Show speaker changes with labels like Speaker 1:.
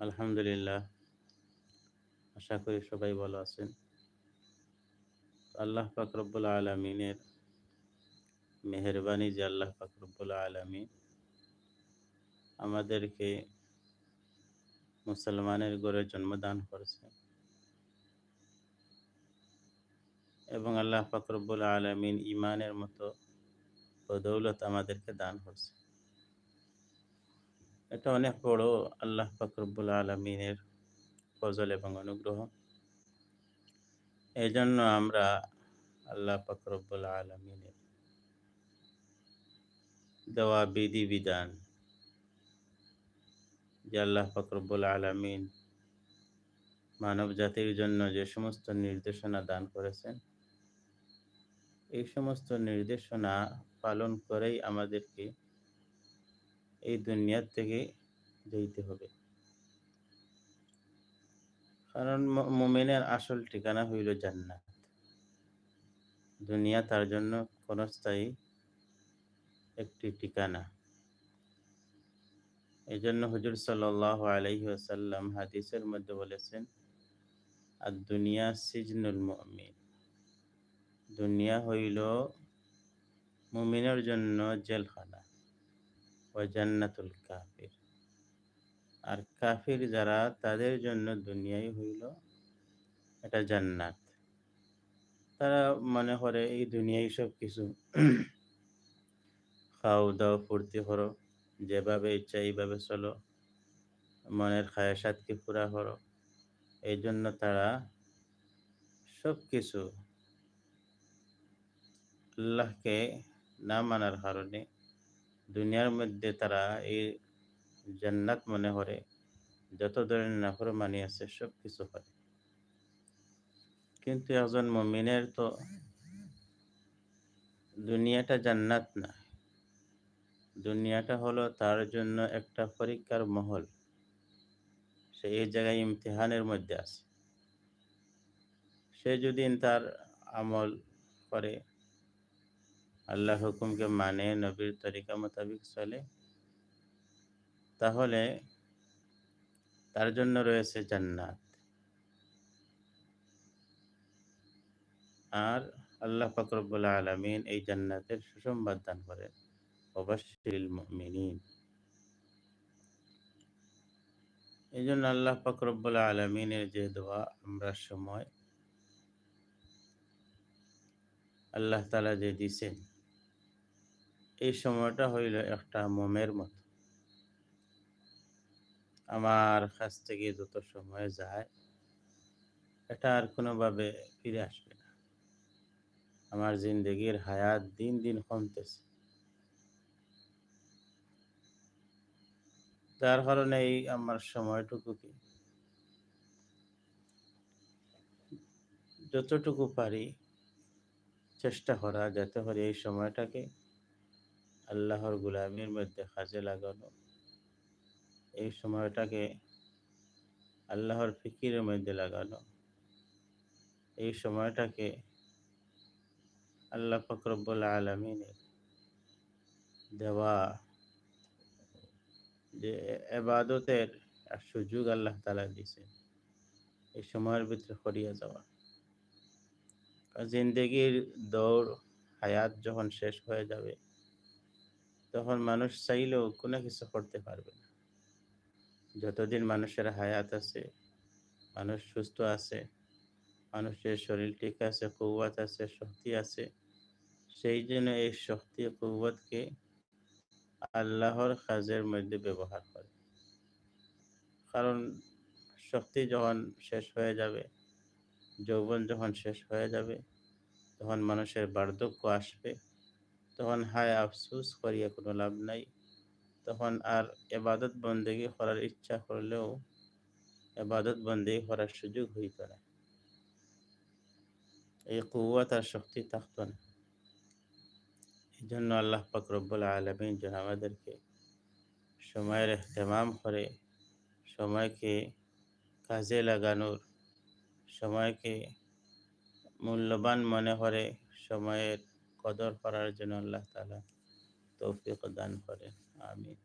Speaker 1: আলহামদুলিল্লাহ। আশা করি সবাই ভালো আছেন। আল্লাহ ফাকরবুল আলমিনের মেহরবানি যে আল্লাহ ফাকরবুল আলমী আমাদেরকে মুসলমানের গড়ে জন্মদান করেছে। এবং আল্লাহ ফাকরবুল আলমিন ইমানের মতো বদৌলত আমাদেরকে দান করছে। এটা অনেক বড় আল্লাহ ফাকরবুল আলমিনের ফজল এবং অনুগ্রহ। এই জন্য আমরা আল্লাহ ফাকরবুল আলমিনের দেওয়া বিধি বিধান যে আল্লাহ ফাকরবুল আলমিন মানব জাতির জন্য যে সমস্ত নির্দেশনা দান করেছেন, এই সমস্ত নির্দেশনা পালন করেই আমাদেরকে এই দুনিয়ার থেকে যেতে হবে। কারণ মোমেনের আসল ঠিকানা হইল জান্নাত। দুনিয়া তার জন্য ক্ষণস্থায়ী একটি ঠিকানা। এই জন্য হুজুর সাল্লাহ আলহি আসাল্লাম হাদিসের মধ্যে বলেছেন আর দুনিয়া সিজনুল মমিন। দুনিয়া হইল মুমিনের জন্য জেলখানা। ও জান্নাতুল কাফির। আর কাফির যারা, তাদের জন্য দুনিয়াই হইল এটা জান্নাত। তারা মনে করে, এই দুনিয়ায় সব কিছু খাও দাও ফুর্তি করো যেভাবে ইচ্ছা এইভাবে চলো। মনের খায়াসাতকে পুরা করো এই জন্য তারা সব কিছু আল্লাহকে না মানার কারণে দুনিয়ার মধ্যে তারা এই জান্নাত মনে করে, যত ধরনের নাফর নাফরমানি আছে সব কিছু করে। কিন্তু একজন মমিনের তো দুনিয়াটা জান্নাত না। দুনিয়াটা হলো তার জন্য একটা পরীক্ষার মহল। সে এই জায়গায় ইমতিহানের মধ্যে আছে। সে যদি তার আমল করে আল্লাহ হুকুমকে মানে নবীর তরিকা মোতাবিক চলে। তাহলে তার জন্য রয়েছে জান্নাত। আর আল্লাহ ফকরবুল আলমিন এই জান্নাতের সুসংবাদ দান করেন। অবশ্যিল মিনীন এই জন্য আল্লাহ ফকরবুল আলমিনের যে দোয়া আমরা সময়, আল্লাহ তালা যে দিছেন এই সময়টা হইল একটা মোমের মতো। আমার কাছ থেকে যত সময় যায়, এটা আর কোনোভাবে ফিরে আসবে না। আমার জিন্দগির হায়াত দিন দিন কমতেছে। যার কারণে এই আমার সময়টুকু কি? যতটুকু পারি চেষ্টা করা, যাতে করে এই সময়টাকে আল্লাহর গুলামির মধ্যে কাজে লাগানো। এই সময়টাকে আল্লাহর ফিকিরের মধ্যে লাগানো। এই সময়টাকে আল্লাহ ফকরবুল আলমিনের দেওয়া যে এবাদতের সুযোগ আল্লাহ তালা দিছে এই সময়ের ভিতরে করিয়া যাওয়া। জিন্দগির দৌড়, হায়াত যখন শেষ হয়ে যাবে তখন মানুষ চাইলেও কোনো কিছু করতে পারবে না। যতদিন মানুষের হায়াত আছে, মানুষ সুস্থ আছে, মানুষের শরীর ঠিক আছে কৌয়াত আছে, শক্তি আছে, সেই জন্য এই শক্তি কৌয়াতকে আল্লাহর কাজের মধ্যে ব্যবহার করে। কারণ শক্তি যখন শেষ হয়ে যাবে, যৌবন যখন শেষ হয়ে যাবে, তখন মানুষের বার্ধক্য আসবে। তখন হায় আফসুস করিয়া কোনো লাভ নাই। তখন আর এবাদত বন্দেগি করার ইচ্ছা করলেও এবাদত বন্দেগি করার সুযোগ হইত না। এই কুয়াত আর শক্তি থাকতো না। এই জন্য আল্লাহ ফকরবুল আলমিন যেন আমাদেরকে সময়ের এহতেমাম করে, সময়কে কাজে লাগানোর, সময়কে মূল্যবান মনে করে, সময়ের কদর করার জন্য আল্লাহ তালা তৌফিক দান করেন আমিন।